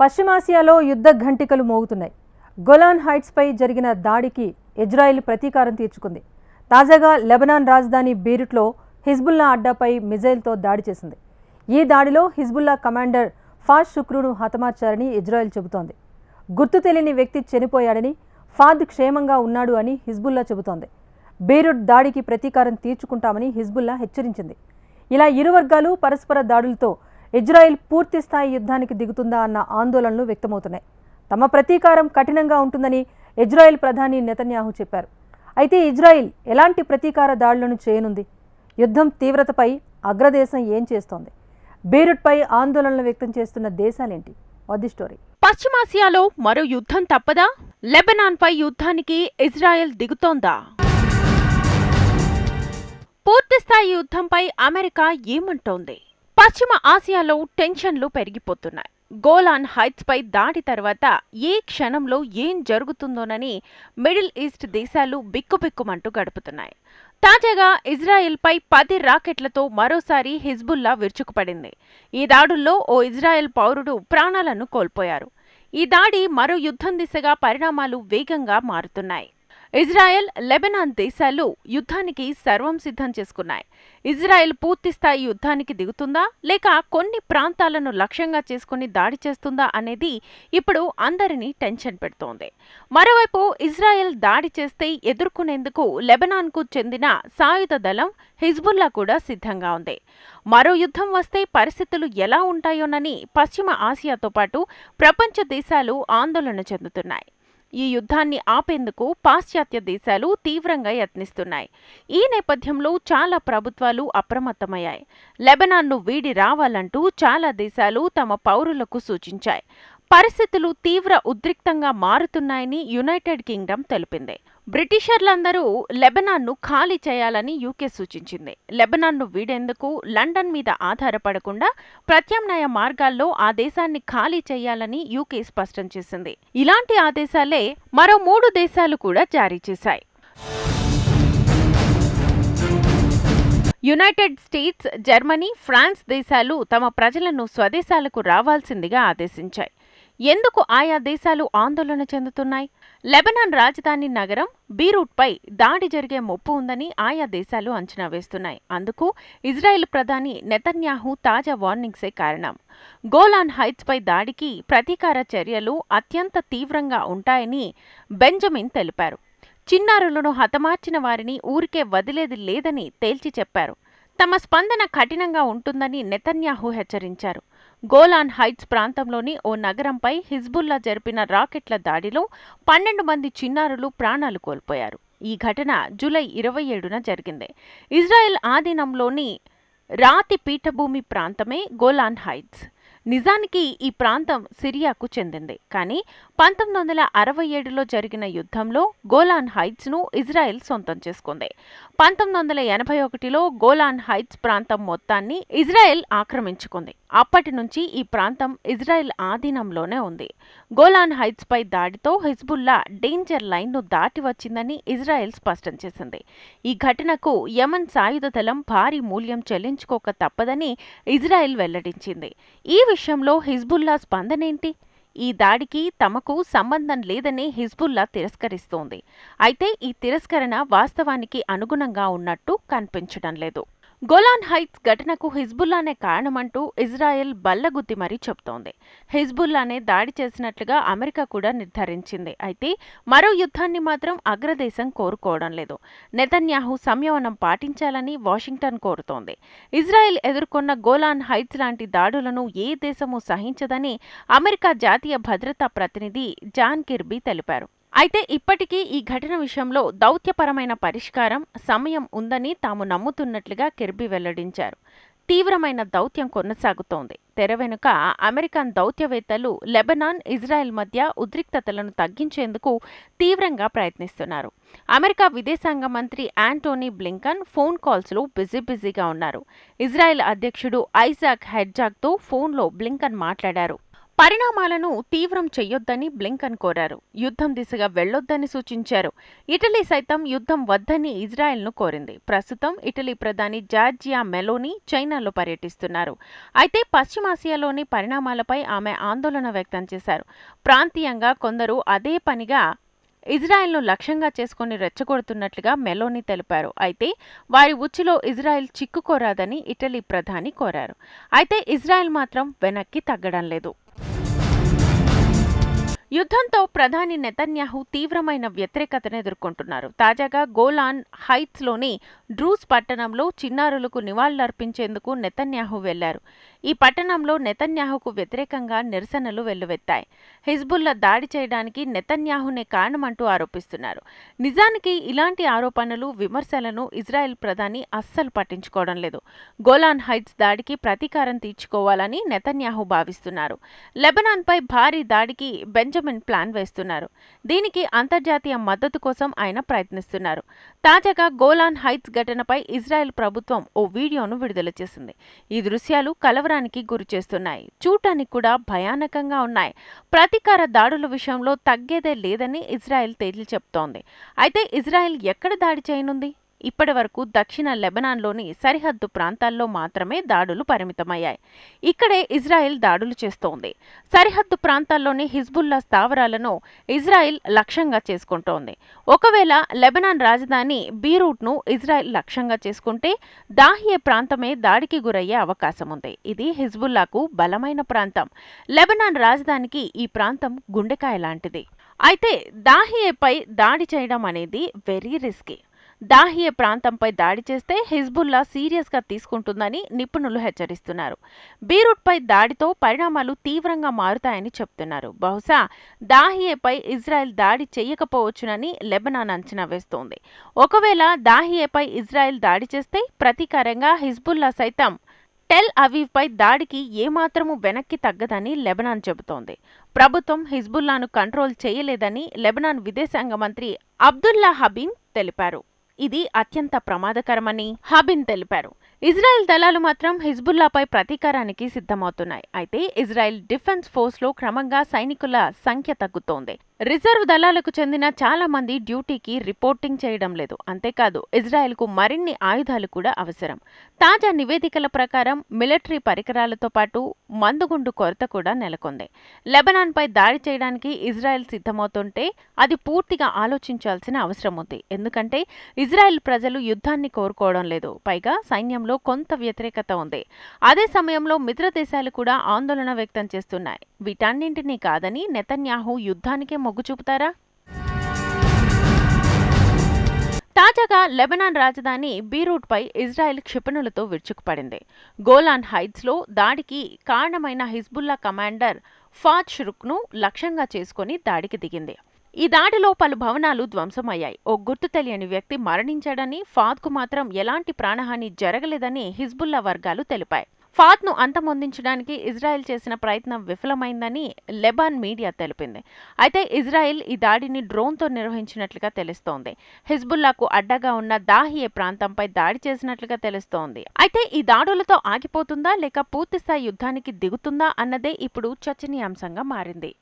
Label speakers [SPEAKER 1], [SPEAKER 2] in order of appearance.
[SPEAKER 1] పశ్చిమాసియాలో యుద్ధ ఘంటికలు మోగుతున్నాయి. గొలాన్ హైట్స్పై జరిగిన దాడికి ఇజ్రాయెల్ ప్రతీకారం తీర్చుకుంది. తాజాగా లెబనాన్ రాజధాని బీరుట్లో హిజ్బుల్లా అడ్డాపై మిజైల్తో దాడి చేసింది. ఈ దాడిలో హిజ్బుల్లా కమాండర్ ఫాజ్ శుక్రును హతమార్చారని ఇజ్రాయెల్ చెబుతోంది. గుర్తు తెలియని వ్యక్తి చనిపోయాడని ఫాద్ క్షేమంగా ఉన్నాడు అని హిజ్బుల్లా చెబుతోంది. బీరుట్ దాడికి ప్రతీకారం తీర్చుకుంటామని హిజ్బుల్లా హెచ్చరించింది. ఇలా ఇరు వర్గాలు పరస్పర దాడులతో ఇజ్రాయెల్ పూర్తిస్థాయి యుద్ధానికి దిగుతుందా అన్న ఆందోళనలు వ్యక్తమవుతున్నాయి. తమ ప్రతీకారం కఠినంగా ఉంటుందని ఇజ్రాయెల్ ప్రధాని నెతన్యాహు చెప్పారు. అయితే ఇజ్రాయెల్ ఎలాంటి ప్రతీకార దాడులను చేయనుంది? యుద్ధం తీవ్రతపై అగ్రదేశం ఏం చేస్తోంది? బీరుట్పై ఆందోళనలు వ్యక్తం చేస్తున్న దేశాలేంటి? వద్ది స్టోరీ.
[SPEAKER 2] పశ్చిమాసియాలో మరో యుద్ధం తప్పదా? లెబనాన్పై యుద్ధానికి ఇజ్రాయెల్ దిగుతోందా? పూర్తిస్థాయి యుద్ధంపై అమెరికా ఏమంటోంది? పశ్చిమ ఆసియాలో టెన్షన్లు పెరిగిపోతున్నాయి. గోలాన్ హైట్స్పై దాడి తర్వాత ఏ క్షణంలో ఏం జరుగుతుందోనని మిడిల్ ఈస్ట్ దేశాలు బిక్కుబిక్కుమంటూ గడుపుతున్నాయి. తాజాగా ఇజ్రాయెల్పై పది రాకెట్లతో మరోసారి హిజ్బుల్లా విరుచుకుపడింది. ఈ దాడుల్లో ఓ ఇజ్రాయెల్ పౌరుడు ప్రాణాలను కోల్పోయారు. ఈ దాడి మరో యుద్ధం దిశగా పరిణామాలు వేగంగా మారుతున్నాయి. ఇజ్రాయెల్ లెబనాన్ దేశాలు యుద్ధానికి సర్వం సిద్ధం చేసుకున్నాయి. ఇజ్రాయెల్ పూర్తిస్థాయి యుద్ధానికి దిగుతుందా? లేక కొన్ని ప్రాంతాలను లక్ష్యంగా చేసుకుని దాడి చేస్తుందా అనేది ఇప్పుడు అందరినీ టెన్షన్ పెడుతోంది. మరోవైపు ఇజ్రాయెల్ దాడి చేస్తే ఎదుర్కొనేందుకు లెబనాన్కు చెందిన సాయుధ దళం హిజ్బుల్లా కూడా సిద్ధంగా ఉంది. మరో యుద్ధం వస్తే పరిస్థితులు ఎలా ఉంటాయోనని పశ్చిమ ఆసియాతో పాటు ప్రపంచ దేశాలు ఆందోళన చెందుతున్నాయి. ఈ యుద్ధాన్ని ఆపేందుకు పాశ్చాత్య దేశాలు తీవ్రంగా యత్నిస్తున్నాయి. ఈ నేపథ్యంలో చాలా ప్రభుత్వాలు అప్రమత్తమయ్యాయి. లెబనాన్ను వీడి రావాలంటూ చాలా దేశాలు తమ పౌరులకు సూచించాయి. పరిస్థితులు తీవ్ర ఉద్రిక్తంగా మారుతున్నాయని యునైటెడ్ కింగ్డమ్ తెలిపింది. బ్రిటిషర్లందరూ లెబనాన్ను ఖాళీ చేయాలని యూకే సూచించింది. లెబనాన్ను వీడేందుకు లండన్ మీద ఆధారపడకుండా ప్రత్యామ్నాయ మార్గాల్లో ఆ దేశాన్ని ఖాళీ చేయాలని యూకే స్పష్టం చేసింది. ఇలాంటి ఆదేశాలే మరో మూడు దేశాలు కూడా జారీ చేశాయి. యునైటెడ్ స్టేట్స్ జర్మనీ ఫ్రాన్స్ దేశాలు తమ ప్రజలను స్వదేశాలకు రావాల్సిందిగా ఆదేశించాయి. ఎందుకు ఆయా దేశాలు ఆందోళన చెందుతున్నాయి? లెబనాన్ రాజధాని నగరం బీరూట్పై దాడి జరిగే ముప్పు ఉందని ఆయా దేశాలు అంచనా వేస్తున్నాయి. అందుకు ఇజ్రాయెల్ ప్రధాని నెతన్యాహు తాజా వార్నింగ్సే కారణం. గోలాన్ హైట్స్పై దాడికి ప్రతీకార చర్యలు అత్యంత తీవ్రంగా ఉంటాయని బెంజమిన్ తెలిపారు. చిన్నారులను హతమార్చిన వారిని ఊరికే వదిలేది లేదని తేల్చి చెప్పారు. తమ స్పందన కఠినంగా ఉంటుందని నెతన్యాహు హెచ్చరించారు. గోలాన్ హైట్స్ ప్రాంతంలోని ఓ నగరంపై హిజ్బుల్లా జరిపిన రాకెట్ల దాడిలో పన్నెండు మంది చిన్నారులు ప్రాణాలు కోల్పోయారు. ఈ ఘటన జూలై ఇరవై ఏడున జరిగింది. ఇజ్రాయెల్ ఆధీనంలోని రాతి పీఠభూమి ప్రాంతమే గోలాన్ హైట్స్. నిజానికి ఈ ప్రాంతం సిరియాకు చెందింది. కానీ పంతొమ్మిది వందల అరవై ఏడులో జరిగిన యుద్ధంలో గోలాన్ హైట్స్ను ఇజ్రాయెల్ సొంతం చేసుకుంది. పంతొమ్మిది వందల ఎనభై ఒకటిలో గోలాన్ హైట్స్ ప్రాంతం మొత్తాన్ని ఇజ్రాయెల్ ఆక్రమించుకుంది. అప్పటి నుంచి ఈ ప్రాంతం ఇజ్రాయెల్ ఆధీనంలోనే ఉంది. గోలాన్ హైట్స్పై దాడితో హిజ్బుల్లా డేంజర్ లైన్ను దాటి వచ్చిందని ఇజ్రాయెల్ స్పష్టం చేసింది. ఈ ఘటనకు యమన్ సాయుధ దళం భారీ మూల్యం చెల్లించుకోక తప్పదని ఇజ్రాయెల్ వెల్లడించింది. ఈ విషయంలో హిజ్బుల్లా స్పందనేంటి? ఈ దాడికి తమకు సంబంధం లేదని హిజ్బుల్లా తిరస్కరిస్తోంది. అయితే ఈ తిరస్కరణ వాస్తవానికి అనుగుణంగా ఉన్నట్టు కనిపించడం లేదు. గోలాన్ హైట్స్ ఘటనకు హిజ్బుల్లానే కారణమంటూ ఇజ్రాయెల్ బల్లగుద్ది మరీ చెబుతోంది హిజ్బుల్లానే దాడి చేసినట్లుగా అమెరికా కూడా నిర్ధారించింది. అయితే మరో యుద్ధాన్ని మాత్రం అగ్రదేశం కోరుకోవడం లేదు. నెతన్యాహు సంయమనం పాటించాలని వాషింగ్టన్ కోరుతోంది. ఇజ్రాయెల్ ఎదుర్కొన్న గోలాన్ హైట్స్ లాంటి దాడులను ఏ దేశమూ సహించదని అమెరికా జాతీయ భద్రతా ప్రతినిధి జాన్ కిర్బీ తెలిపారు. అయితే ఇప్పటికీ ఈ ఘటన విషయంలో దౌత్యపరమైన పరిష్కారం సమయం ఉందని తాము నమ్ముతున్నట్లుగా కెర్బీ వెల్లడించారు. తీవ్రమైన దౌత్యం కొనసాగుతోంది. తెర వెనుక అమెరికన్ దౌత్యవేత్తలు లెబనాన్ ఇజ్రాయెల్ మధ్య ఉద్రిక్తతలను తగ్గించేందుకు తీవ్రంగా ప్రయత్నిస్తున్నారు. అమెరికా విదేశాంగ మంత్రి యాంటోనీ బ్లింకన్ ఫోన్ కాల్స్లో బిజీ బిజీగా ఉన్నారు. ఇజ్రాయెల్ అధ్యక్షుడు ఐజాక్ హెడ్జాక్తో ఫోన్లో బ్లింకన్ మాట్లాడారు. పరిణామాలను తీవ్రం చెయ్యొద్దని బ్లింకన్ కోరారు. యుద్ధం దిశగా వెళ్ళొద్దని సూచించారు. ఇటలీ సైతం యుద్ధం వద్దని ఇజ్రాయెల్ను కోరింది. ప్రస్తుతం ఇటలీ ప్రధాని జార్జియా మెలోని చైనాలో పర్యటిస్తున్నారు. అయితే పశ్చిమాసియాలోని పరిణామాలపై ఆమె ఆందోళన వ్యక్తం చేశారు. ప్రాంతీయంగా కొందరు అదే పనిగా ఇజ్రాయెల్ను లక్ష్యంగా చేసుకుని రెచ్చగొడుతున్నట్లుగా మెలోని తెలిపారు. అయితే వారి ఉచ్చులో ఇజ్రాయెల్ చిక్కుకోరాదని ఇటలీ ప్రధాని కోరారు. అయితే ఇజ్రాయెల్ మాత్రం వెనక్కి తగ్గడం లేదు. యుద్ధంతో ప్రధాని నెతన్యాహు తీవ్రమైన వ్యతిరేకతను ఎదుర్కొంటున్నారు. తాజాగా గోలాన్ హైట్స్లోని డ్రూస్ పట్టణంలో చిన్నారులకు నివాళులర్పించేందుకు నెతన్యాహు వెళ్ళారు. ఈ పట్టణంలో నెతన్యాహుకు వ్యతిరేకంగా నిరసనలు వెల్లువెత్తాయి. హిజ్బుల్లా దాడి చేయడానికి నెతన్యాహునే కారణమంటూ ఆరోపిస్తున్నారు. నిజానికి ఇలాంటి ఆరోపణలు విమర్శలను ఇజ్రాయెల్ ప్రధాని అస్సలు పట్టించుకోవడం లేదు. గోలాన్ హైట్స్ దాడికి ప్రతీకారం తీర్చుకోవాలని నెతన్యాహు భావిస్తున్నారు. లెబనాన్పై భారీ దాడికి బెంజమిన్ ప్లాన్ వేస్తున్నారు. దీనికి అంతర్జాతీయ మద్దతు కోసం ఆయన ప్రయత్నిస్తున్నారు. తాజాగా గోలాన్ హైట్స్ ఘటనపై ఇజ్రాయెల్ ప్రభుత్వం ఓ వీడియోను విడుదల చేసింది. ఈ దృశ్యాలు కలవరానికి గురి చేస్తున్నాయి చూడటానికి కూడా భయానకంగా ఉన్నాయి. ప్రతీకార దాడుల విషయంలో తగ్గేదే లేదని ఇజ్రాయెల్ తేల్చి చెప్తోంది. అయితే ఇజ్రాయెల్ ఎక్కడ దాడి చేయనుంది? ఇప్పటి వరకు దక్షిణ లెబనాన్లోని సరిహద్దు ప్రాంతాల్లో మాత్రమే దాడులు పరిమితమయ్యాయి. ఇక్కడే ఇజ్రాయెల్ దాడులు చేస్తోంది. సరిహద్దు ప్రాంతాల్లోని హిజ్బుల్లా స్థావరాలను ఇజ్రాయెల్ లక్ష్యంగా చేసుకుంటోంది. ఒకవేళ లెబనాన్ రాజధాని బీరూట్ను ఇజ్రాయెల్ లక్ష్యంగా చేసుకుంటే దాహియే ప్రాంతమే దాడికి గురయ్యే అవకాశం ఉంది. ఇది హిజ్బుల్లాకు బలమైన ప్రాంతం. లెబనాన్ రాజధానికి ఈ ప్రాంతం గుండెకాయ లాంటిది. అయితే దాహియేపై దాడి చేయడం అనేది వెరీ రిస్కీ. దాహియే ప్రాంతంపై దాడి చేస్తే హిజ్బుల్లా సీరియస్గా తీసుకుంటుందని నిపుణులు హెచ్చరిస్తున్నారు. బీరూట్పై దాడితో పరిణామాలు తీవ్రంగా మారుతాయని చెప్తున్నారు. బహుశా దాహియేపై ఇజ్రాయెల్ దాడి చేయకపోవచ్చునని లెబనాన్ అంచనా వేస్తోంది. ఒకవేళ దాహియేపై ఇజ్రాయెల్ దాడి చేస్తే ప్రతీకారంగా హిజ్బుల్లా సైతం టెల్ అవీవ్పై దాడికి ఏమాత్రము వెనక్కి తగ్గదని లెబనాన్ చెబుతోంది. ప్రభుత్వం హిజ్బుల్లాను కంట్రోల్ చేయలేదని లెబనాన్ విదేశాంగ మంత్రి అబ్దుల్లా హబీన్ తెలిపారు. ఇది అత్యంత ప్రమాదకరమని హబిన్ తెలిపారు. ఇజ్రాయెల్ దళాలు మాత్రం హిజ్బుల్లాపై ప్రతీకారానికి సిద్ధమవుతున్నాయి. అయితే ఇజ్రాయెల్ డిఫెన్స్ ఫోర్స్లో క్రమంగా సైనికుల సంఖ్య తగ్గుతోంది. రిజర్వ్ దళాలకు చెందిన చాలా మంది డ్యూటీకి రిపోర్టింగ్ చేయడం లేదు. అంతేకాదు ఇజ్రాయెల్కు మరిన్ని ఆయుధాలు కూడా అవసరం. తాజా నివేదికల ప్రకారం మిలిటరీ పరికరాలతో పాటు మందుగుండు కొరత కూడా నెలకొంది. లెబనాన్పై దాడి చేయడానికి ఇజ్రాయెల్ సిద్ధమవుతుంటే అది పూర్తిగా ఆలోచించాల్సిన అవసరం ఉంది. ఎందుకంటే ఇజ్రాయెల్ ప్రజలు యుద్ధాన్ని కోరుకోవడం లేదు. పైగా సైన్యం విషయంలో కొంత వ్యతిరేకత ఉంది. అదే సమయంలో మిత్ర దేశాలు కూడా ఆందోళన వ్యక్తం చేస్తున్నాయి. వీటన్నింటినీ కాదని నెతన్యాహు యుద్ధానికే మొగ్గు చూపుతారా? తాజాగా లెబనాన్ రాజధాని బీరూట్పై ఇజ్రాయెల్ క్షిపణులతో విరుచుకుపడింది. గోలాన్ హైట్స్లో దాడికి కారణమైన హిజ్బుల్లా కమాండర్ ఫాజ్ షురుక్ను లక్ష్యంగా చేసుకుని దాడికి దిగింది. ఈ దాడిలో పలు భవనాలు ధ్వంసమయ్యాయి. ఓ గుర్తు తెలియని వ్యక్తి మరణించాడని ఫాద్కు మాత్రం ఎలాంటి ప్రాణహాని జరగలేదని హిజ్బుల్లా వర్గాలు తెలిపాయి. ఫాద్ను అంతమొందించడానికి ఇజ్రాయెల్ చేసిన ప్రయత్నం విఫలమైందని లెబాన్ మీడియా తెలిపింది. అయితే ఇజ్రాయెల్ ఈ దాడిని డ్రోన్తో నిర్వహించినట్లుగా తెలుస్తోంది. హిజ్బుల్లాకు అడ్డగా ఉన్న దాహియే ప్రాంతంపై దాడి చేసినట్లుగా తెలుస్తోంది. అయితే ఈ దాడులతో ఆగిపోతుందా లేక పూర్తిస్థాయి యుద్ధానికి దిగుతుందా అన్నదే ఇప్పుడు చర్చనీయాంశంగా మారింది.